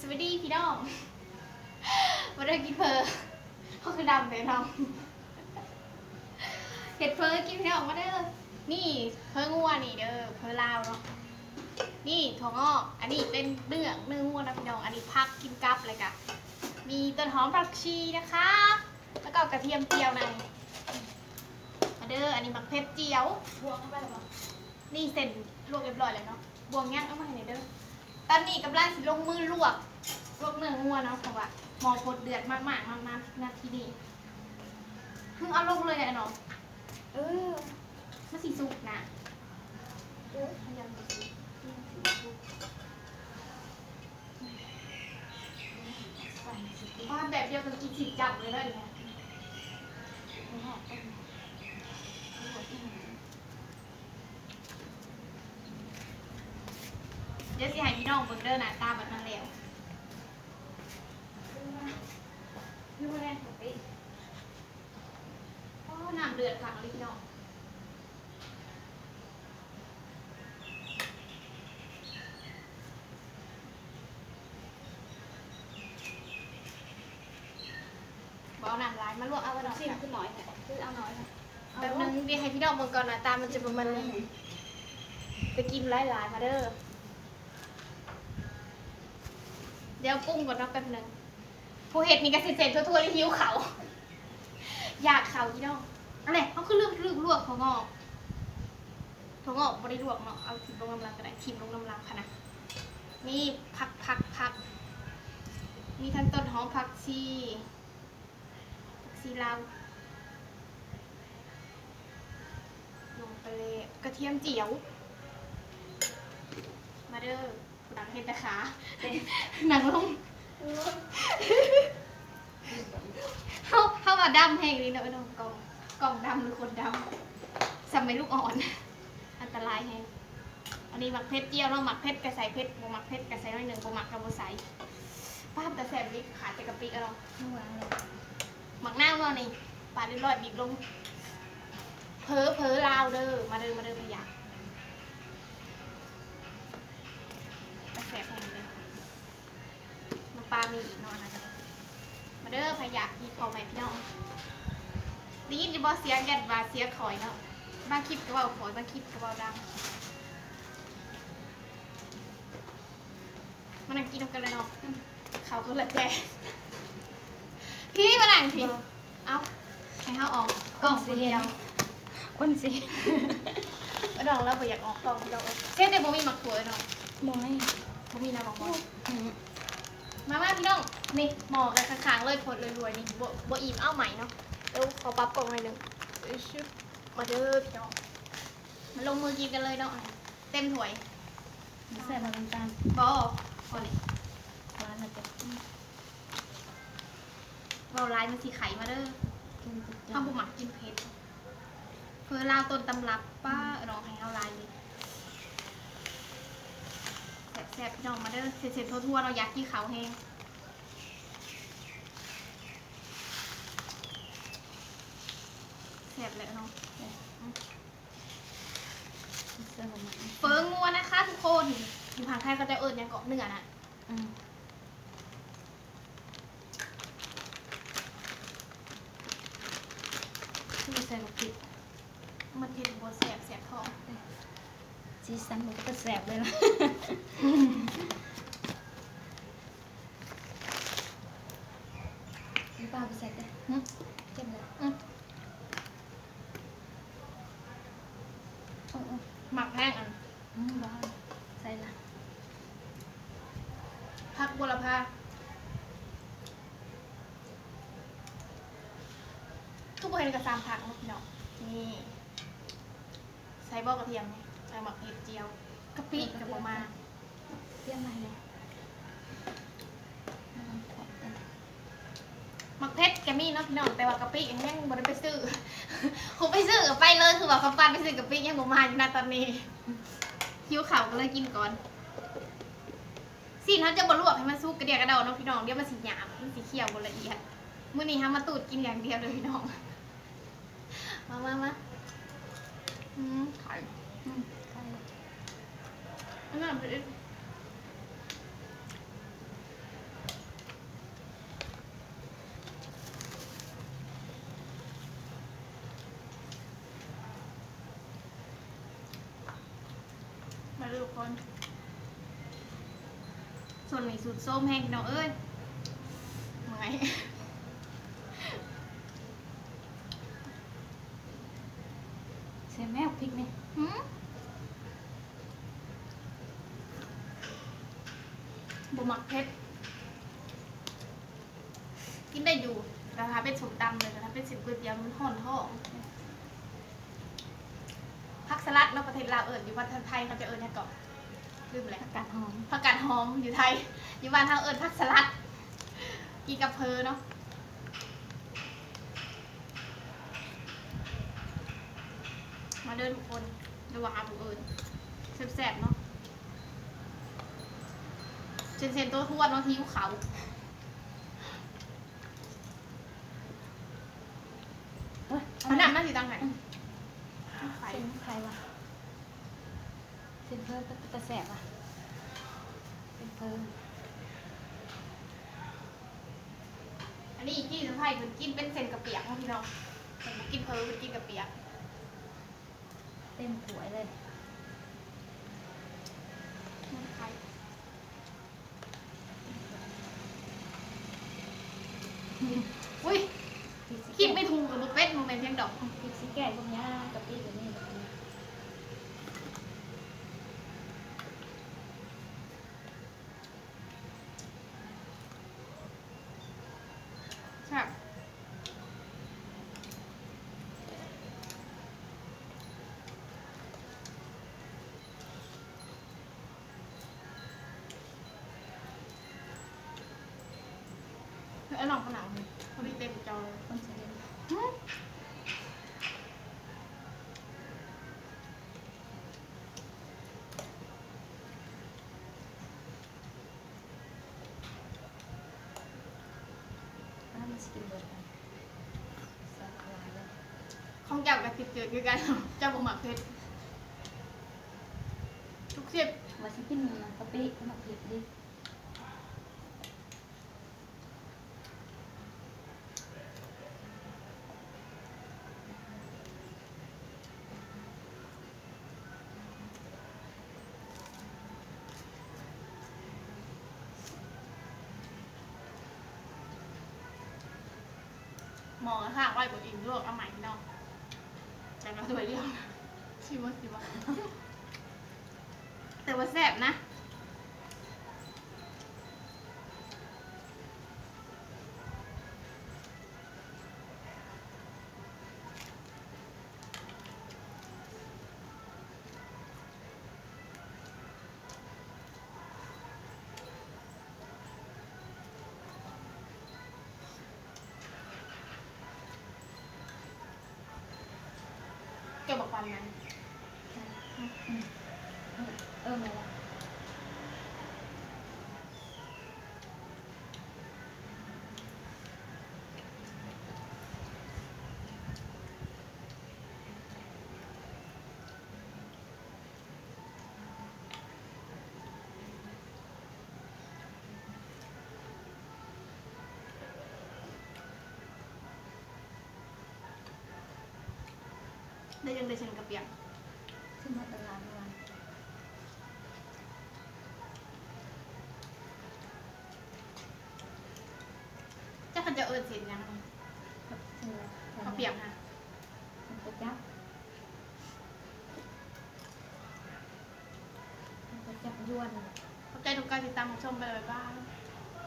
สวัสดีพี่น้องมาเด้อกินเพอเขาคือดำเลยน้องเห็ดเพอกินพี่น้องมาเด้อนี่เพองัวนี่เด้อเพอลาวเนาะนี่ถั่วงอกอันนี้เป็นเนื้อเนื้องัวนะพี่น้องอันนี้พักกินกับเลยกะมีต้นหอมผักชีนะคะ แล้วก็กระเทียมเจียวในมาเด้ออันนี้มักเพชรเจียวบวงเข้าไปเลยเนาะนี่เสร็จลวกเรียบร้อยแล้วเนาะบวงย่างเอามาให้หน่อยเด้อ ตอนนี้กำลังสิลงมือลวก ลวกเนื้องัวเนาะเพราะว่าหมอพดเดือดมากๆมากมากๆนาทีนี้เพิ่งเอาลงเลยอะเนาะเออมันสีสุกนะเออพยายามสีสุกบ้านแบบเดียวกันกินสิบจับเลยได้เนี่ย เดี๋ยวสิให้พี่น้องเบิ่งเด้อหน้าตาแบบนั้นแล้วยูแรงของพี่อ๋อน้ำเดือดค่ะเลยพี่น้องบเอาน้ำร้ายมาลวกเอากระดองชิมขึ้นหน่อยค่ะคือเอาหน่อยค่ะแบบนึงเดี๋ยวให้พี่น้องเบิ่งก่อนหน้าตามันจะประมาณนี้ไปกินหลายๆมาเด้อ เดี๋ยวปรุงก่อนเนาะแป๊บนึงผู้เห็ดนี่ก็เสร็จๆทั่วๆเลยหิวเขาอยากเขาพี่น้องอะไรเขาคือเรื่องลืมลวกถั่วงอกถั่วงอกไม่ได้ลวกเนาะเอาทิมลงน้ำลังก็ได้ทิมลงน้ำลังค่ะนะนี่ผักผักผักมีทั้งต้นหอมผักชีผักชีลาวลงไปเลยกระเทียมเจียว มาเด้อ หนังเห็ดนะคะหนังลงเข้าเข้ามาดำแห้งนี่เนาะน้องกล่องกล่องดำหรือคนดำสมัยลูกอ่อน อันตรายแฮงอันนี้หมักเพชรเจียวเนาะหมักเพชรกระใสเพชรบ่หมักเพชรกระใสน้อยหนึ่งบ่หมักกระบ่ใสป้าบแต่แสบลิขาดแต่กะปิเอาเนาะข้างหลังเลยหมักหน้าเนาะนี่ปาดเรียบร้อยบีบลงเพ้อเพ้อลาวเด้อมาเด้อมาเด้อพะยาแมีอีกเนาะนะจ๊ะมาเด้อพะยะพี่พอไหมพี่น้องได้ยินจะบอกเสียงแกนว่าเสียข่อยเนาะบางคลิปก็เว่าข่อยบางคลิปก็เว่าดังมานั่งกินนำกันเลยเนาะเขาก็ละแจพี่มานั่งพี่เอ้าให้เขาออกกล่องคนเดียวคนสิไม่ต้องแล้วบ่อยากออกกล่องเราเช่นแต่บ่มีหมักถั่วเนาะมองให้บ่มีน้ำหมักหมอ มามาพี่น้องนี่หมอกันข้างๆเลยพดเลยรวยนี่บ่บ่อิ่มเอาใหม่เนาะเดี๋ยวขอปรับกล่องหน่อยหนึงเอ้ยชึบมาเด้อพี่น้องมาลงมือกินกันเลยเนาะเต็มถ้วยใส่มาตรงกลางบอพอนี่ร้านอาจจะเบาลายมันสีไข่มาเด้อกินจุดข้าวบุหมักกินเผ็ดเพื่อลาวต้นตำรับป้าน้องให้เอาลายเลยแซ่บๆพี่น้องมาเด้อเสร็จๆทั่วๆเราอยากกินเขาวแห้งแซ่บเลยเนาะใส่มาเฟิร์งัวนะคะทุกคนอยู่ทางไทยก็จะเอิญยังเกาะเนื้อน่ะอืมที่ใส่มาผิดมันเผ็ดบนแซ่บแซ่บท้อง สีสันมันก็แสบเลยนะน้ำปลาไปใส่กันหึเจ็บเลยอืมโอ้โอ้หมักแห้งอันอืมบ้าใส่ละพักบัวละพาทุกคนเห็นกระซามผักเนาะพี่น้องนี่ใส่บอกกระเทียมนี่ ใส่หมักเห็ดเจียวกะปิกับประมาณเปรี้ยวมาเลยน้ำขวดกันหมักเพชรแกมี่เนาะพี่น้องแต่ว่ากะปิยังยังบ่ได้ไปซื้อผมไปซื้อไปเลยคือว่าเขาปานไปซื้อกะปิยังบ่มาอยู่นะตอนนี้หิวข่าวก็เลยกินก่อนสิเขาจะบลวกให้มันสุกกระเดียกระเดาเนาะพี่น้องเดี๋ยวมันสีหยาบมันสีเขียวบละเอียดมื้อนี้ฮะมาตูดกินอย่างเดียวเลยพี่น้อง มามามาอืมไข่ ไมาดูคน ส่วนมีสูตรส้มแห้งน้องเอ้ยเมื่เสียแม่พริกไหม หืมบหมักเพชรกินได้อยู่แต่ถ้าเป็นสมตำเลยแต่ถ้าเป็นสิบก๋วยเตี๋ยวมันห่อนท้องผักสลัดเนาะประเทศลาวเอิญอยู่ประเทศไทยเขาจะเอิญเนี่ยงก่อนลืมเลยอากาศหอมผักกาดหอมอยู่ไทย อยู่บ้านทางเอิญผักสลัด กินกับเพอเนาะมาเดินทุกคนดูว่าหาผู้อื่นแซ่บๆเนาะ เซนเซนตัวทวดเนาะที่เขาเฮ้ยอันนั้นน่าสิตังไหนไปเส้นใครวะเส้นเพิ่มกระแสบอะเส้นเพิ่มอันนี้กี้สะพายเพิ่นกินเป็นเซนกระเปียกเนาะพี่น้องเพิ่นบ่กินเพอเพิ่นกินกระเปียก เต็มถ้วยเลย ใครอุ้ย พริก คิดไม่ถูก กับบุฟเฟ่เมนต์เพียงดอกพริกสีแก่พวกนี้กับพริกแบบนี้แบบนี้ใช่เฮ้ยเอาหนองผนังเลยพอดีเต็มจอเลย สกินเบิร์ดกันของเจ้ากับติดเจือคือกันเจ้าบุหมักเพชรทุกเสียบ ว่าสกินมันกะปิมาผิดดิ มองข้างไว้บนอินลวกเอาใหม่พี่น้องใจมาสวยเรียวชิมว่าชิมว่าแต่ว่าแซ่บนะ เก็บบอกวันนั้น เออมาละ ได้ยังได้เชิญกระเปียกขึ้นมาตลาดเมื่อวานเจ้าคันจะเอิญเสร็จยังกับเสื้อกระเปียกนะมันก็จับมันก็จับยวนขอบใจทุกการติดตามของชมไปเลยบ้าง